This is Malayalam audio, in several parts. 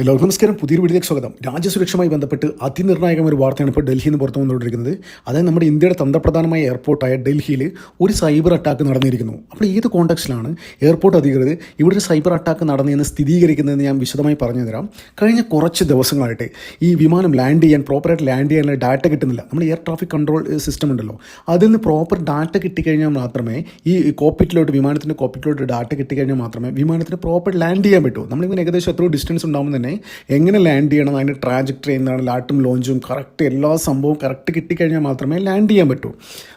എല്ലാവർക്കും നമസ്കാരം. പുതിയൊരു വീഡിയോയിലേക്ക് സ്വാഗതം. രാജ്യസുരക്ഷയുമായി ബന്ധപ്പെട്ട് അതിനിർണായകമായ ഒരു വാർത്തയാണ് ഇപ്പോൾ ഡൽഹിയിൽ നിന്ന് പുറത്തു വന്നുകൊണ്ടിരിക്കുന്നത്. അതായത് നമ്മുടെ ഇന്ത്യയുടെ തന്ത്രപ്രധാനമായ എയർപോർട്ടായ ഡൽഹിയിൽ ഒരു സൈബർ അറ്റാക്ക് നടന്നിരിക്കുന്നു. അപ്പോൾ ഏത് കോണ്ടക്സ്റ്റിലാണ് എയർപോർട്ട് അധികൃതർ ഇവിടെ ഒരു സൈബർ അറ്റാക്ക് നടന്നതെന്ന് സ്ഥിരീകരിക്കുന്നതെന്ന് ഞാൻ വിശദമായി പറഞ്ഞു തരാം കഴിഞ്ഞ കുറച്ച് ദിവസങ്ങളായിട്ട് ഈ വിമാനം ലാൻഡ് ചെയ്യാൻ പ്രോപ്പറായിട്ട് ലാൻഡ് ചെയ്യാനുള്ള ഡാറ്റ കിട്ടുന്നില്ല. നമ്മുടെ എയർ ട്രാഫിക് കൺട്രോൾ സിസ്റ്റം ഉണ്ടല്ലോ. അതിൽ നിന്ന് പ്രോപ്പർ ഡാറ്റ കിട്ടിക്കഴിഞ്ഞാൽ മാത്രമേ ഈ കോപ്പിറ്റിലോട്ട് വിമാനത്തിന്റെ കോപ്പിറ്റിലോട്ട് ഡാറ്റ കിട്ടിക്കഴിഞ്ഞാൽ മാത്രമേ വിമാനത്തിന് പ്രോപ്പർ ലാൻഡ് ചെയ്യാൻ പറ്റൂ. നമ്മളിങ്ങനെ ഏകദേശം എത്രയോ ഡിസ്റ്റൻസ് ഉണ്ടാകുമ്പോൾ തന്നെ എങ്ങനെ ലാൻഡ് ചെയ്യണം അതിന്റെ ട്രാജക്ടറി എന്താണ് ലാട്ടും ലോഞ്ചും കറക്റ്റ് എല്ലാ സംഭവവും കറക്റ്റ് കിട്ടിക്കഴിഞ്ഞാൽ മാത്രമേ ലാൻഡ് ചെയ്യാൻ പറ്റൂ.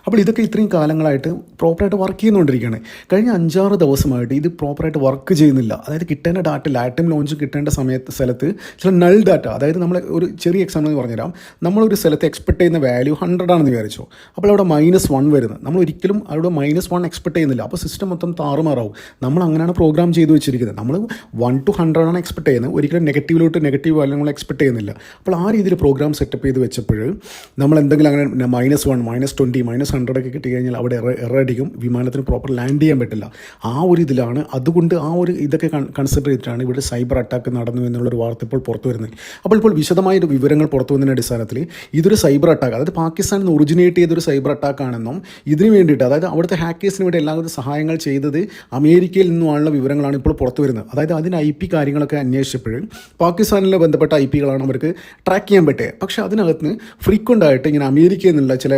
അപ്പോൾ ഇതൊക്കെ ഇത്രയും കാലങ്ങളായിട്ട് പ്രോപ്പറായിട്ട് വർക്ക് ചെയ്യുന്നുകൊണ്ടിരിക്കുകയാണ് കഴിഞ്ഞ അഞ്ചാറ് ദിവസമായിട്ട് ഇത് പ്രോപ്പറായിട്ട് വർക്ക് ചെയ്യുന്നില്ല. അതായത് കിട്ടേണ്ട ഡാറ്റ ലാറ്റും ലോഞ്ചും കിട്ടേണ്ട സമയത്ത് സ്ഥലത്ത് ചില നൾ ഡാറ്റ അതായത് നമ്മൾ ഒരു ചെറിയ എക്സാമ്പിൾ എന്ന് പറഞ്ഞുതരാം. നമ്മളൊരു സ്ഥലത്ത് എക്സ്പെക്ട് ചെയ്യുന്ന വാല്യൂ ഹൺഡ്രഡ് ആണെന്ന് വിചാരിച്ചു. അപ്പോൾ അവിടെ മൈനസ് വൺ വരുന്നത്. നമ്മൾ ഒരിക്കലും അവിടെ മൈനസ് വൺ എക്സ്പെക്ട് ചെയ്യുന്നില്ല. അപ്പോൾ സിസ്റ്റം മൊത്തം താറുമാറാവും. നമ്മൾ അങ്ങനെയാണ് പ്രോഗ്രാം ചെയ്തു വെച്ചിരിക്കുന്നത്. നമ്മൾ വൺ ടു ഹൺഡ്രഡ് ആണ് എക്സ്പെക്ട് ചെയ്യുന്നത്. ഒരിക്കലും നെഗറ്റീവിലോട്ട് നെഗറ്റീവ് അല്ല നമ്മൾ എക്സ്പെക്ട് ചെയ്യുന്നില്ല. അപ്പോൾ ആ രീതിയിൽ പ്രോഗ്രാം സെറ്റപ്പ് ചെയ്ത് വെച്ചപ്പോൾ നമ്മൾ എന്തെങ്കിലും അങ്ങനെ minus one minus twenty minus hundred ഒക്കെ കിട്ടി കഴിഞ്ഞാൽ അവിടെ എറ അടിക്കും. വിമാനത്തിന് പ്രോപ്പർ ലാൻഡ് ചെയ്യാൻ പറ്റില്ല. ആ ഒരു ഇതിലാണ്. അതുകൊണ്ട് ആ ഒരു ഇതൊക്കെ കൺസിഡർ ചെയ്തിട്ടാണ് ഇവിടെ സൈബർ അറ്റാക്ക് നടന്നു എന്നുള്ളൊരു വാർത്ത ഇപ്പോൾ പുറത്തു വരുന്നത്. അപ്പോൾ ഇപ്പോൾ വിശദമായ ഒരു വിവരങ്ങൾ പുറത്തു വന്നതിന്റെ അടിസ്ഥാനത്തിൽ ഇതൊരു സൈബർ അറ്റാക്ക് അതായത് പാകിസ്ഥാനിൽ നിന്ന് ഒറിജിനേറ്റ് ചെയ്തൊരു സൈബർ അറ്റാക്ക് ആണെന്നും ഇതിന് വേണ്ടിയിട്ട് അതായത് അവിടുത്തെ ഹാക്കേഴ്സിന് വേണ്ടി എല്ലാവിധ സഹായങ്ങൾ ചെയ്തത് അമേരിക്കയിൽ നിന്നുമുള്ള വിവരങ്ങളാണ് ഇപ്പോൾ പുറത്തു വരുന്നത്. അതായത് അതിന് ഐ പി കാര്യങ്ങളൊക്കെ അന്വേഷിച്ചപ്പോൾ പാകിസ്ഥാനിലെ ബന്ധപ്പെട്ട ഐ പികളാണ് അവർക്ക് ട്രാക്ക് ചെയ്യാൻ പറ്റുക പക്ഷേ അതിനകത്ത് ഫ്രീക്വന്റ് ആയിട്ട് ഇങ്ങനെ അമേരിക്കയിൽ നിന്നുള്ള ചില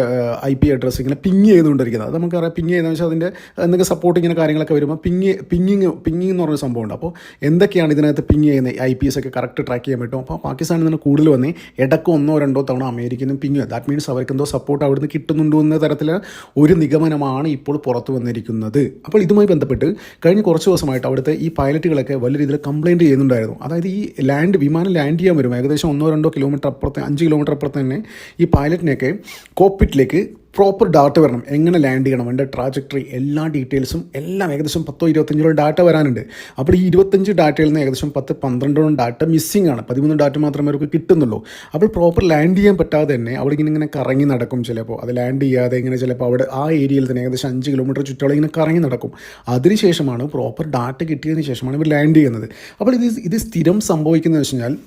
ഐ പി അഡ്രസ്സ് ഇങ്ങനെ പിങ് ചെയ്തുകൊണ്ടിരിക്കുന്നത്. അത് നമുക്കറിയാം. പിങ് ചെയ്യുന്നത് വെച്ചാൽ അതിന്റെ എന്തെങ്കിലും സപ്പോർട്ട് ഇങ്ങനെ കാര്യങ്ങളൊക്കെ വരുമ്പോൾ പിങ് പിങ്ങിങ് പിങ്ങിങ് എന്ന് പറഞ്ഞ സംഭവമുണ്ട് അപ്പോൾ എന്തൊക്കെയാണ് ഇതിനകത്ത് പിങ് ചെയ്യുന്ന ഐ പി എസ് ഒക്കെ കറക്റ്റ് ട്രാക്ക് ചെയ്യാൻ പറ്റും അപ്പോൾ പാകിസ്ഥാനിൽ നിന്ന് കൂടുതൽ വന്ന് ഇടയ്ക്ക് ഒന്നോ രണ്ടോ തവണ അമേരിക്കയിൽ നിന്ന് പിങ് ദാറ്റ് മീൻസ് അവർക്ക് എന്തോ സപ്പോർട്ട് അവിടുന്ന് കിട്ടുന്നുണ്ടോ എന്ന തരത്തിൽ ഒരു നിഗമനമാണ് ഇപ്പോൾ പുറത്തു വന്നിരിക്കുന്നത്. അപ്പോൾ ഇതുമായി ബന്ധപ്പെട്ട് കഴിഞ്ഞ കുറച്ച് ദിവസമായിട്ട് അവിടുത്തെ ഈ പൈലറ്റുകളൊക്കെ വലിയ രീതിയിൽ കംപ്ലയിന്റ് ചെയ്യുന്നുണ്ടായിരുന്നു. അതായത് ഈ ലാൻഡ് വിമാനം ലാൻഡ് ചെയ്യാൻ വരും. ഏകദേശം ഒന്നോ രണ്ടോ കിലോമീറ്റർ അപ്പുറത്ത് അഞ്ച് കിലോമീറ്റർ അപ്പുറത്ത് തന്നെ ഈ പൈലറ്റിനെയൊക്കെ കോപ്പിറ്റിലേക്ക് പ്രോപ്പർ ഡാറ്റ വരണം. എങ്ങനെ ലാൻഡ് ചെയ്യണം? എന്റെ ട്രാജക്ടറി എല്ലാ ഡീറ്റെയിൽസും എല്ലാം ഏകദേശം പത്തോ ഇരുപത്തഞ്ചോളം ഡാറ്റ വരാനുണ്ട്. അപ്പോൾ ഈ ഇരുപത്തഞ്ച് ഡാറ്റയിൽ നിന്ന് ഏകദേശം പത്ത് പന്ത്രണ്ടോളം ഡാറ്റ മിസ്സിംഗ് ആണ്. പതിമൂന്ന് ഡാറ്റ മാത്രമേ അവർക്ക് കിട്ടുന്നുള്ളൂ. അപ്പോൾ പ്രോപ്പർ ലാൻഡ് ചെയ്യാൻ പറ്റാതെ തന്നെ അവിടെ ഇങ്ങനെ ഇങ്ങനെ കറങ്ങി നടക്കും ചിലപ്പോൾ. അത് ലാൻഡ് ചെയ്യാതെ ഇങ്ങനെ ചിലപ്പോൾ അവിടെ ആ ഏരിയയിൽ തന്നെ ഏകദേശം അഞ്ച് കിലോമീറ്റർ ചുറ്റോളം ഇങ്ങനെ കറങ്ങി നടക്കും. അതിനുശേഷമാണ് പ്രോപ്പർ ഡാറ്റ കിട്ടിയതിന് ശേഷമാണ് ഇവർ ലാൻഡ് ചെയ്യുന്നത്. അപ്പോൾ ഇത് ഇത് സ്ഥിരം സംഭവിക്കുന്നതെന്ന് വെച്ച് കഴിഞ്ഞാൽ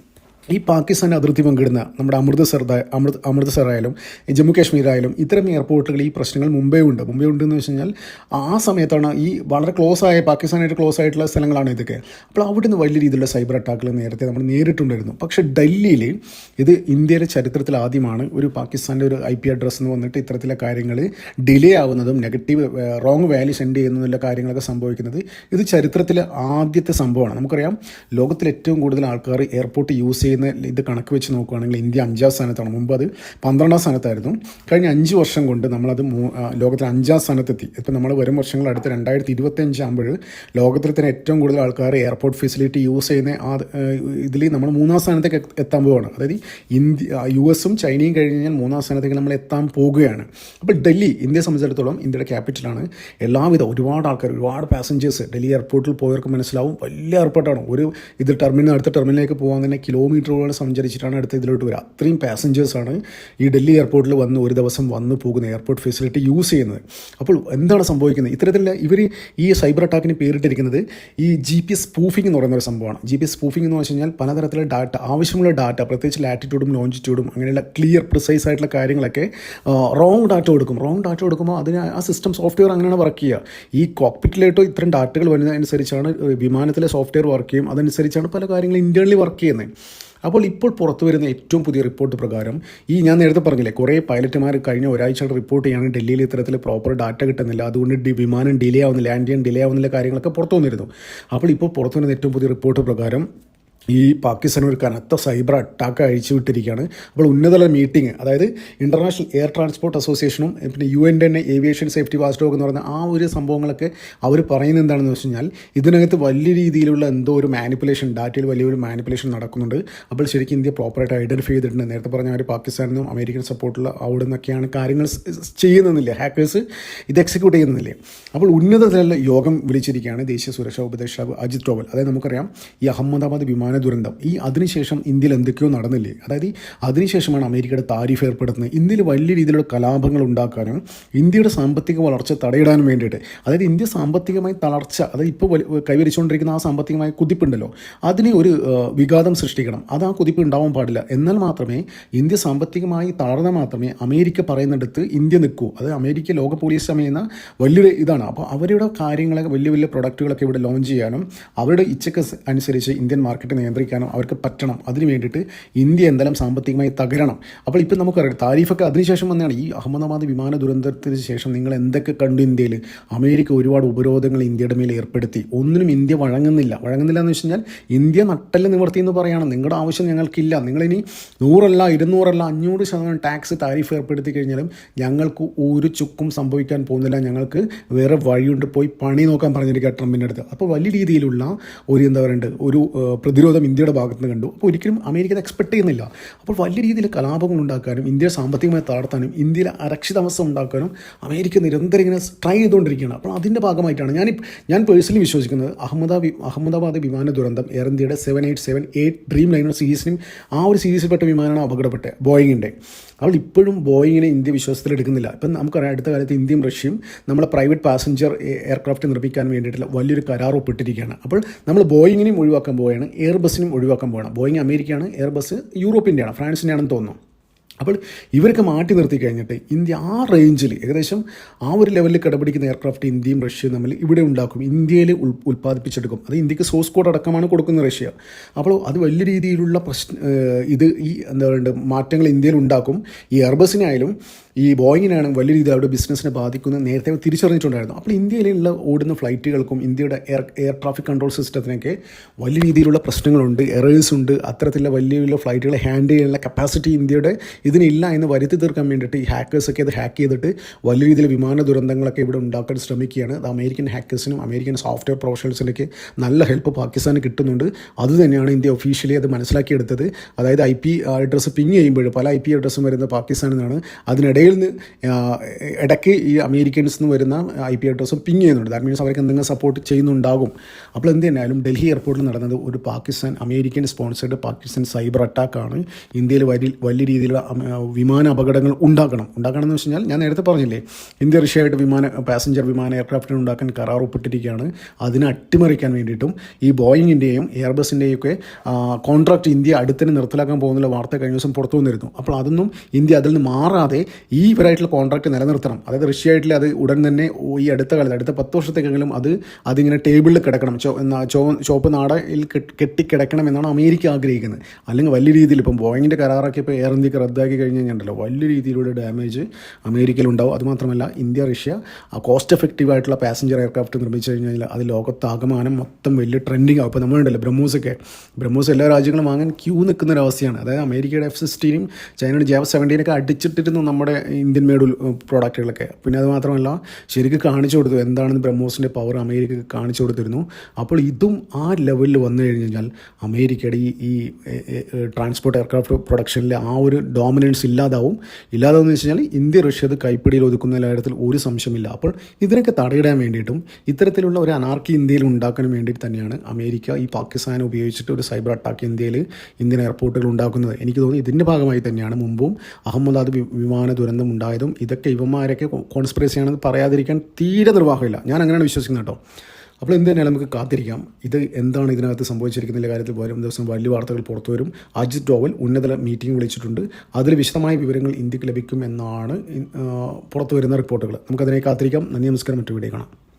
ഈ പാകിസ്ഥാൻ അതിർത്തി പങ്കിടുന്ന നമ്മുടെ അമൃത്സർ അമൃത് അമൃത്സർ ആയാലും ജമ്മു കാശ്മീർ ആയാലും ഇത്തരം എയർപോർട്ടുകൾ ഈ പ്രശ്നങ്ങൾ മുംബൈ ഉണ്ട്. മുംബൈ ഉണ്ട് എന്ന് വെച്ച് കഴിഞ്ഞാൽ ആ സമയത്താണ് ഈ വളരെ ക്ലോസ് ആയ പാകിസ്ഥാനായിട്ട് ക്ലോസ് ആയിട്ടുള്ള സ്ഥലങ്ങളാണ് ഇതൊക്കെ. അപ്പോൾ അവിടെ നിന്ന് വലിയ രീതിയിലുള്ള സൈബർ അറ്റാക്കുകൾ നേരത്തെ നമ്മൾ നേരിട്ടുണ്ടായിരുന്നു. പക്ഷേ ഡൽഹിയിൽ ഇത് ഇന്ത്യയുടെ ചരിത്രത്തിൽ ആദ്യമാണ് ഒരു പാകിസ്ഥാന്റെ ഒരു ഐ പി അഡ്രസ്സ് എന്ന് വന്നിട്ട് ഇത്തരത്തിലെ കാര്യങ്ങൾ ഡിലേ ആവുന്നതും നെഗറ്റീവ് റോങ് വാല്യൂ സെൻഡ് ചെയ്യുന്നതിലുള്ള കാര്യങ്ങളൊക്കെ സംഭവിക്കുന്നത് ഇത് ചരിത്രത്തിലെ ആദ്യത്തെ സംഭവമാണ്. നമുക്കറിയാം ലോകത്തിൽ ഏറ്റവും കൂടുതൽ ആൾക്കാർ എയർപോർട്ട് യൂസ് ചെയ്യുന്ന ഇത് കണക്ക് വെച്ച് നോക്കുകയാണെങ്കിൽ ഇന്ത്യ അഞ്ചാം സ്ഥാനത്താണ്. മുമ്പ് അത് പന്ത്രണ്ടാം സ്ഥാനത്തായിരുന്നു. കഴിഞ്ഞ അഞ്ച് വർഷം കൊണ്ട് നമ്മളത് ലോകത്തിൽ അഞ്ചാം സ്ഥാനത്തെത്തി. ഇപ്പം നമ്മൾ വരും വർഷങ്ങൾ അടുത്ത് രണ്ടായിരത്തി ഇരുപത്തഞ്ച് ആകുമ്പോൾ ലോകത്തിൽ തന്നെ ഏറ്റവും കൂടുതൽ ആൾക്കാർ എയർപോർട്ട് ഫെസിലിറ്റി യൂസ് ചെയ്യുന്ന ആ ഇതിൽ നമ്മൾ മൂന്നാം സ്ഥാനത്തേക്ക് എത്താൻ പോവുകയാണ്. അതായത് ഇന്ത്യ യു എസും ചൈനയും കഴിഞ്ഞ് കഴിഞ്ഞാൽ മൂന്നാം സ്ഥാനത്തേക്ക് നമ്മൾ എത്താൻ പോകുകയാണ് അപ്പോൾ ഡൽഹി ഇന്ത്യയെ സംബന്ധിച്ചിടത്തോളം ഇന്ത്യയുടെ ക്യാപിറ്റലാണ് എല്ലാവിധ ഒരുപാട് ആൾക്കാർ ഒരുപാട് പാസഞ്ചേഴ്സ് ഡൽഹി എയർപോർട്ടിൽ പോയവർക്ക് മനസ്സിലാവും. വലിയ എയർപോർട്ടാണ് ഒരു ഇത് ടെർമിനൽ അടുത്ത ടെർമിനലിലേക്ക് പോകാൻ തന്നെ കിലോമീറ്ററുകൾ സഞ്ചരിച്ചിട്ടാണ് അടുത്ത ഇതിലോട്ട് വരിക അത്രയും പാസഞ്ചേഴ്സാണ് ഈ ഡൽഹി എയർപോർട്ടിൽ വന്ന് ഒരു ദിവസം വന്ന് പോകുന്ന എയർപോർട്ട് ഫെസിലിറ്റി യൂസ് ചെയ്യുന്നത്. അപ്പോൾ എന്താണ് സംഭവിക്കുന്നത്? ഇത്തരത്തിലുള്ള ഇവർ ഈ സൈബർ അറ്റാക്കിന് പേരിട്ടിരിക്കുന്നത് ഈ ജി പി എസ് സ്പൂഫിംഗ് എന്ന് പറയുന്ന ഒരു സംഭവമാണ്. ജി പി എസ് സ്പൂഫിംഗ് എന്ന് വെച്ച് കഴിഞ്ഞാൽ പലതരത്തിലുള്ള ഡാറ്റ ആവശ്യമുള്ള ഡാറ്റ പ്രത്യേകിച്ച് ലാറ്റിറ്റ്യൂഡും ലോഞ്ചിറ്റ്യൂഡും അങ്ങനെയുള്ള ക്ലിയർ പ്രിസൈസ് ആയിട്ടുള്ള കാര്യങ്ങളൊക്കെ റോങ് ഡാറ്റ കൊടുക്കും. റോങ് ഡാറ്റ കൊടുക്കുമ്പോൾ അതിന് ആ സിസ്റ്റം സോഫ്റ്റ്വെയർ അങ്ങനെയാണ് വർക്ക് ചെയ്യുക. ഈ കോക്പിറ്റിലേട്ടോ ഇത്തരം ഡാറ്റകൾ വരുന്നതനുസരിച്ചാണ് വിമാനത്തിലെ സോഫ്റ്റ്വെയർ വർക്ക് ചെയ്യും. അതനുസരിച്ചാണ് പല കാര്യങ്ങളും ഇന്റേർണലി വർക്ക് ചെയ്യുന്നത്. അപ്പോൾ ഇപ്പോൾ പുറത്തു വരുന്ന ഏറ്റവും പുതിയ റിപ്പോർട്ട് പ്രകാരം ഈ ഞാൻ നേരത്തെ പറഞ്ഞില്ലേ കുറേ പൈലറ്റുമാർ കഴിഞ്ഞ ഒരാഴ്ച റിപ്പോർട്ട് ചെയ്യാണ് ഡൽഹിയിൽ ഇത്തരത്തിൽ പ്രോപ്പർ ഡാറ്റ കിട്ടുന്നില്ല. അതുകൊണ്ട് വിമാനം ഡിലേ ആവുന്നില്ല ലാൻഡ് ചെയ്യാൻ ഡിലേ ആവുന്നില്ല കാര്യങ്ങളൊക്കെ പുറത്തു വന്നിരുന്നു. അപ്പോൾ ഇപ്പോൾ പുറത്തു വരുന്ന ഏറ്റവും പുതിയ റിപ്പോർട്ട് പ്രകാരം ഈ പാകിസ്ഥാൻ ഒരു കനത്ത സൈബർ അറ്റാക്ക് അഴിച്ചു വിട്ടിരിക്കുകയാണ് അപ്പോൾ ഉന്നതതല മീറ്റിംഗ് അതായത് ഇന്റർനാഷണൽ എയർ ട്രാൻസ്പോർട്ട് അസോസിയേഷനും പിന്നെ യു എൻ തന്നെ ഏവിയേഷൻ സേഫ്റ്റി വാസ്റ്റോക്ക് എന്ന് പറയുന്ന ആ ഒരു സംഭവങ്ങളൊക്കെ അവർ പറയുന്നത് എന്താണെന്ന് വെച്ച് കഴിഞ്ഞാൽ ഇതിനകത്ത് വലിയ രീതിയിലുള്ള എന്തോ ഒരു മാനിപ്പുലേഷൻ ഡാറ്റയിൽ വലിയൊരു മാനിപ്പുലേഷൻ നടക്കുന്നുണ്ട്. അപ്പോൾ ശരിക്കും ഇന്ത്യ പ്രോപ്പറായിട്ട് ഐഡന്റിഫൈ ചെയ്തിട്ടുണ്ട്. നേരത്തെ പറഞ്ഞ അവർ പാകിസ്ഥാനിൽ നിന്നും അമേരിക്കൻ സപ്പോർട്ടുള്ള അവിടെ നിന്നൊക്കെയാണ് കാര്യങ്ങൾ ചെയ്യുന്നില്ല ഹാക്കേഴ്സ് ഇത് എക്സിക്യൂട്ട് ചെയ്യുന്നില്ലേ അപ്പോൾ ഉന്നതതല യോഗം വിളിച്ചിരിക്കുകയാണ് ദേശീയ സുരക്ഷാ ഉപദേഷ്ടാവ് അജിത് ഡോവൽ. അതായത് നമുക്കറിയാം ഈ അഹമ്മദാബാദ് വിമാന വിമാന ദുരന്തം. ഈ അതിനുശേഷം ഇന്ത്യയിൽ എന്തൊക്കെയോ നടന്നില്ലേ? അതായത് അതിനുശേഷമാണ് അമേരിക്കയുടെ താരിഫ് ഏർപ്പെടുത്തുന്നത്. ഇന്ത്യയിൽ വലിയ രീതിയിലുള്ള കലാപങ്ങൾ ഉണ്ടാക്കാനും ഇന്ത്യയുടെ സാമ്പത്തിക വളർച്ച തടയിടാനും വേണ്ടിയിട്ട്. അതായത് ഇന്ത്യ സാമ്പത്തികമായി തളർച്ച അതായത് ഇപ്പോൾ കൈവരിച്ചുകൊണ്ടിരിക്കുന്ന ആ സാമ്പത്തികമായ കുതിപ്പുണ്ടല്ലോ. അതിനെ ഒരു വിഘാതം സൃഷ്ടിക്കണം. അത് ആ കുതിപ്പ് ഉണ്ടാവാൻ പാടില്ല. എന്നാൽ മാത്രമേ ഇന്ത്യ സാമ്പത്തികമായി തളർന്നാൽ മാത്രമേ അമേരിക്ക പറയുന്നിടത്ത് ഇന്ത്യ നിൽക്കൂ. അത് അമേരിക്ക ലോക പോലീസ് സമയുന്ന വലിയൊരു ഇതാണ്. അപ്പോൾ അവരുടെ കാര്യങ്ങളൊക്കെ വലിയ വലിയ പ്രൊഡക്റ്റുകളൊക്കെ ഇവിടെ ലോഞ്ച് ചെയ്യാനും അവരുടെ ഇച്ഛക്ക് അനുസരിച്ച് ഇന്ത്യൻ മാർക്കറ്റ് നിയന്ത്രിക്കാനും അവർക്ക് പറ്റണം. അതിന് വേണ്ടിയിട്ട് ഇന്ത്യ എന്തായാലും സാമ്പത്തികമായി തകരണം. അപ്പോൾ ഇപ്പം നമുക്കറിയാം താരിഫൊക്കെ അതിനുശേഷം വന്നതാണ് ഈ അഹമ്മദാബാദ് വിമാന ദുരന്തത്തിന് ശേഷം നിങ്ങൾ എന്തൊക്കെ കണ്ടു ഇന്ത്യയിൽ? അമേരിക്ക ഒരുപാട് ഉപരോധങ്ങൾ ഇന്ത്യയുടെ മേൽ ഏർപ്പെടുത്തി. ഒന്നിനും ഇന്ത്യ വഴങ്ങുന്നില്ല. വഴങ്ങുന്നില്ല എന്ന് വെച്ച് കഴിഞ്ഞാൽ ഇന്ത്യ നട്ടൽ നിവർത്തി എന്ന് പറയുകയാണ്. നിങ്ങളുടെ ആവശ്യം ഞങ്ങൾക്കില്ല. നിങ്ങളിനി നൂറല്ല ഇരുന്നൂറല്ല അഞ്ഞൂറ് ശതമാനം ടാക്സ് താരിഫ് ഏർപ്പെടുത്തി കഴിഞ്ഞാലും ഞങ്ങൾക്ക് ഒരു ചുക്കും സംഭവിക്കാൻ പോകുന്നില്ല. ഞങ്ങൾക്ക് വേറെ വഴിയുണ്ട്. പോയി പണി നോക്കാൻ പറഞ്ഞിരിക്കുക ട്രംപിന്റെ അടുത്ത്. അപ്പോൾ വലിയ രീതിയിലുള്ള ഒരു എന്താ പറയുക ഒരു ഏഹ്, പ്രതിരോധം ഇന്ത്യയുടെ ഭാഗത്ത് നിന്ന് കണ്ടു. അപ്പോൾ ഒരിക്കലും അമേരിക്ക എക്സ്പെക്ട് ചെയ്യുന്നില്ല. അപ്പോൾ വലിയ രീതിയിൽ കലാപങ്ങൾ ഉണ്ടാക്കാനും ഇന്ത്യ സാമ്പത്തികമായി താഴ്ത്താനും ഇന്ത്യയിലെ അരക്ഷിതാവസ്ഥ ഉണ്ടാക്കാനും അമേരിക്ക നിരന്തരം ഇങ്ങനെ ട്രൈ ചെയ്തുകൊണ്ടിരിക്കുകയാണ്. അപ്പോൾ അതിന്റെ ഭാഗമായിട്ടാണ് ഞാൻ ഞാൻ പേഴ്സണലി വിശ്വസിക്കുന്നത് അഹമ്മദാബി അഹമ്മദാബാദ് വിമാന ദുരന്തം എയർ ഇന്ത്യയുടെ seven eight seven eight dreamliner സീരീസിനും ആ ഒരു സീരീസിൽപ്പെട്ട വിമാനമാണ് അപകടപ്പെട്ടത് ബോയിങ്ങിന്റെ അവൾ ഇപ്പോഴും ബോയിങ്ങിനെ ഇന്ത്യ വിശ്വാസത്തിലെടുക്കുന്നില്ല ഇപ്പം നമുക്കറിയാം അടുത്ത കാലത്ത് ഇന്ത്യയും റഷ്യയും നമ്മളെ പ്രൈവറ്റ് പാസഞ്ചർ എയർക്രാഫ്റ്റ് നിർമ്മിക്കാൻ വേണ്ടിയിട്ടുള്ള വലിയൊരു കരാർ ഒപ്പിട്ടിരിക്കുകയാണ്. അപ്പോൾ നമ്മൾ ബോയിങ്ങിനെയും ഒഴിവാക്കാൻ പോവുകയാണ്. എയർ ബസ്സിനും ഒഴിവാക്കാൻ പോകണം. ബോയിങ് അമേരിക്കയാണ് എയർബസ് യൂറോപ്പിന്റെയാണ് ഫ്രാൻസിന്റെ ആണെന്ന് തോന്നുന്നു. അപ്പോൾ ഇവരൊക്കെ മാറ്റി നിർത്തി കഴിഞ്ഞിട്ട് ഇന്ത്യ ആ റേഞ്ചിൽ ഏകദേശം ആ ഒരു ലെവലിൽ കിടപിടിക്കുന്ന എയർക്രാഫ്റ്റ് ഇന്ത്യയും റഷ്യയും തമ്മിൽ ഇവിടെ ഉണ്ടാക്കും. ഇന്ത്യയിൽ ഉൽ ഉൽപ്പാദിപ്പിച്ചെടുക്കും. അത് ഇന്ത്യയ്ക്ക് സോഴ്സ് കോഡ് അടക്കമാണ് കൊടുക്കുന്നത് റഷ്യ. അപ്പോൾ അത് വലിയ രീതിയിലുള്ള പ്രശ്നം ഇത് ഈ എന്താ പറയുക മാറ്റങ്ങൾ ഇന്ത്യയിൽ ഉണ്ടാക്കും. ഈ എയർബസിനായാലും ഈ ബോയിങ്ങിനാണ് വലിയ രീതിയിൽ അവരുടെ ബിസിനസ്സിനെ ബാധിക്കുന്നത് നേരത്തെ തിരിച്ചറിഞ്ഞിട്ടുണ്ടായിരുന്നു. അപ്പോൾ ഇന്ത്യയിലുള്ള ഓടുന്ന ഫ്ലൈറ്റുകൾക്കും ഇന്ത്യയുടെ എയർ എയർ ട്രാഫിക് കൺട്രോൾ സിസ്റ്റത്തിനൊക്കെ വലിയ രീതിയിലുള്ള പ്രശ്നങ്ങളുണ്ട്. എറേഴ്സ് ഉണ്ട്. അത്തരത്തിലുള്ള വലിയ വലിയ ഫ്ലൈറ്റുകളെ ഹാൻഡിൽ ചെയ്യാനുള്ള കപ്പാസിറ്റി ഇന്ത്യയുടെ ഇതിനില്ല എന്ന് വരുത്തി തീർക്കാൻ വേണ്ടിയിട്ട് ഈ ഹാക്കേഴ്സൊക്കെ അത് ഹാക്ക് ചെയ്തിട്ട് വലിയ രീതിയിൽ വിമാന ദുരന്തങ്ങളൊക്കെ ഇവിടെ ഉണ്ടാക്കാൻ ശ്രമിക്കുകയാണ്. അത് അമേരിക്കൻ ഹാക്കേഴ്സിനും അമേരിക്കൻ സോഫ്റ്റ്വെയർ പ്രൊഫഷണൽസിനൊക്കെ നല്ല ഹെൽപ്പ് പാകിസ്ഥാന് കിട്ടുന്നുണ്ട്. അത് തന്നെയാണ് ഇന്ത്യ ഒഫീഷ്യലി അത് മനസ്സിലാക്കിയെടുത്തത്. അതായത് ഐ പി അഡ്രസ്സ് പിങ് ചെയ്യുമ്പോൾ പല ഐ പി അഡ്രസ്സും വരുന്നത് പാകിസ്ഥാനിൽ നിന്നാണ് അതിനിടയിൽ നിന്ന് ഇടയ്ക്ക് ഈ അമേരിക്കൻസ് നിന്ന് വരുന്ന ഐ പി അഡ്രസ്സും പിങ് ചെയ്യുന്നുണ്ട്. ദാറ്റ് മീൻസ് അവർക്ക് എന്തെങ്കിലും സപ്പോർട്ട് ചെയ്യുന്നുണ്ടാകും. അപ്പോൾ എന്ത് തന്നെയായാലും ഡൽഹി എയർപോർട്ടിൽ നടന്നത് ഒരു Pakistan American sponsored Pakistan cyber അറ്റാക്കാണ് ഇന്ത്യയിൽ വലിയ വലിയ രീതിയിലുള്ള വിമാന അപകടങ്ങൾ ഉണ്ടാക്കണം ഉണ്ടാക്കണം എന്ന് വെച്ച് കഴിഞ്ഞാൽ ഞാൻ നേരത്തെ പറഞ്ഞില്ലേ ഇന്ത്യ റഷ്യയായിട്ട് വിമാന പാസഞ്ചർ വിമാന എയർക്രാഫ്റ്റിന് ഉണ്ടാക്കാൻ കരാർ ഒപ്പിട്ടിരിക്കുകയാണ്. അതിനെ അട്ടിമറിക്കാൻ വേണ്ടിയിട്ടും ഈ ബോയിങ്ങിന്റെയും എയർബസിന്റെയും ഒക്കെ കോൺട്രാക്ട് ഇന്ത്യ അടുത്തിന് നിർത്തലാക്കാൻ പോകുന്നുള്ള വാർത്ത കഴിഞ്ഞ ദിവസം പുറത്തു വന്നിരുന്നു. അപ്പോൾ അതൊന്നും ഇന്ത്യ അതിൽ നിന്ന് മാറാതെ ഈ ഇവരായിട്ടുള്ള കോൺട്രാക്ട് നിലനിർത്തണം. അതായത് റഷ്യയായിട്ടുള്ള അത് ഉടൻ തന്നെ ഈ അടുത്ത കാലത്ത് അടുത്ത പത്ത് വർഷത്തേക്കെങ്കിലും അത് അതിങ്ങനെ ടേബിളിൽ കിടക്കണം. ചോ ചുവപ്പ് നാടയിൽ കെട്ടി- കെട്ടിക്കിടക്കണം എന്നാണ് അമേരിക്ക ആഗ്രഹിക്കുന്നത്. അല്ലെങ്കിൽ വലിയ രീതിയിൽ ഇപ്പം ബോയിങ്ങിന്റെ കരാറൊക്കെ ഇപ്പോൾ എയർ ഇന്ത്യയ്ക്ക് റദ്ദാക്കി കഴിഞ്ഞ് കഴിഞ്ഞിട്ടുണ്ടല്ലോ വലിയ രീതിയിലുള്ള ഡാമേജ് അമേരിക്കയിൽ ഉണ്ടാവും അതുമാത്രമല്ല ഇന്ത്യ റഷ്യ കോസ്റ്റ് എഫക്റ്റീവ് ആയിട്ടുള്ള പാസഞ്ചർ എയർക്രാഫ്റ്റ് നിർമ്മിച്ചു കഴിഞ്ഞാൽ അത് ലോകത്താകമാനം മൊത്തം വലിയ ട്രെൻഡിങ് ആവും. ഇപ്പോൾ നമ്മളുണ്ടല്ലോ ബ്രഹ്മോസൊക്കെ. ബ്രഹ്മോസ് എല്ലാ രാജ്യങ്ങളും വാങ്ങാൻ ക്യൂ നിൽക്കുന്ന ഒരു അവസ്ഥയാണ് അതായത് അമേരിക്കയുടെ എഫ് സിക്സ്റ്റീനും ചൈനയുടെ ജാവ് സെവന്റീനൊക്കെ അടിച്ചിട്ടിരുന്നു നമ്മുടെ ഇന്ത്യൻ മേഡ് പ്രോഡക്റ്റുകളൊക്കെ പിന്നെ അത് മാത്രമല്ല ശരിക്കും കാണിച്ചു കൊടുത്തു. എന്താണെന്ന് ബ്രഹ്മോസിന്റെ പവർ അമേരിക്കക്ക് കാണിച്ചു കൊടുത്തിരുന്നു. അപ്പോൾ ഇതും ആ ലെവലിൽ വന്നു കഴിഞ്ഞു കഴിഞ്ഞാൽ അമേരിക്കയുടെ ഈ ഈ ട്രാൻസ്പോർട്ട് എയർക്രാഫ്റ്റ് പ്രൊഡക്ഷനിലെ ആ ഒരു ഡോമിനൻസ് ഇല്ലാതാവും. ഇല്ലാതാവും എന്ന് വെച്ച് കഴിഞ്ഞാൽ ഇന്ത്യ റഷ്യ അത് കൈപ്പിടിയിൽ ഒതുക്കുന്ന കാര്യത്തിൽ ഒരു സംശയമില്ല അപ്പോൾ ഇതിനൊക്കെ തടയിടാൻ വേണ്ടിയിട്ടും ഇത്തരത്തിലുള്ള ഒരു അനാർക്കി ഇന്ത്യയിൽ ഉണ്ടാക്കാൻ വേണ്ടിയിട്ട് തന്നെയാണ് അമേരിക്ക ഈ പാകിസ്ഥാനെ ഉപയോഗിച്ചിട്ട് ഒരു സൈബർ അറ്റാക്ക് ഇന്ത്യയിൽ ഇന്ത്യൻ എയർപോർട്ടുകൾ ഉണ്ടാക്കുന്നത്. എനിക്ക് തോന്നുന്നു ഇതിന്റെ ഭാഗമായി തന്നെയാണ് മുമ്പും അഹമ്മദാബാദ് വിമാന ദുരന്തം ഉണ്ടായതും. ഇതൊക്കെ ഇവന്മാരൊക്കെ കോൺസ്പിറസിയാണെന്ന് പറയാതിരിക്കാൻ തീരെ നിർവാഹമില്ല. ഞാൻ അങ്ങനെയാണ് വിശ്വസിക്കുന്നത് കേട്ടോ. അപ്പോൾ എന്ത് തന്നെയാണ് നമുക്ക് കാത്തിരിക്കാം. ഇത് എന്താണ് ഇതിനകത്ത് സംഭവിച്ചിരിക്കുന്ന കാര്യത്തിൽ വരും ദിവസം വലിയ വാർത്തകൾ പുറത്തു വരും. അജിത് ഡോവൽ ഉന്നതല മീറ്റിംഗ് വിളിച്ചിട്ടുണ്ട്. അതിൽ വിശദമായ വിവരങ്ങൾ ഇന്ത്യയ്ക്ക് ലഭിക്കും എന്നാണ് പുറത്തു വരുന്ന റിപ്പോർട്ടുകൾ. നമുക്കതിനെ കാത്തിരിക്കാം. നന്ദി നമസ്കാരം. മറ്റു വീഡിയോ കാണാം.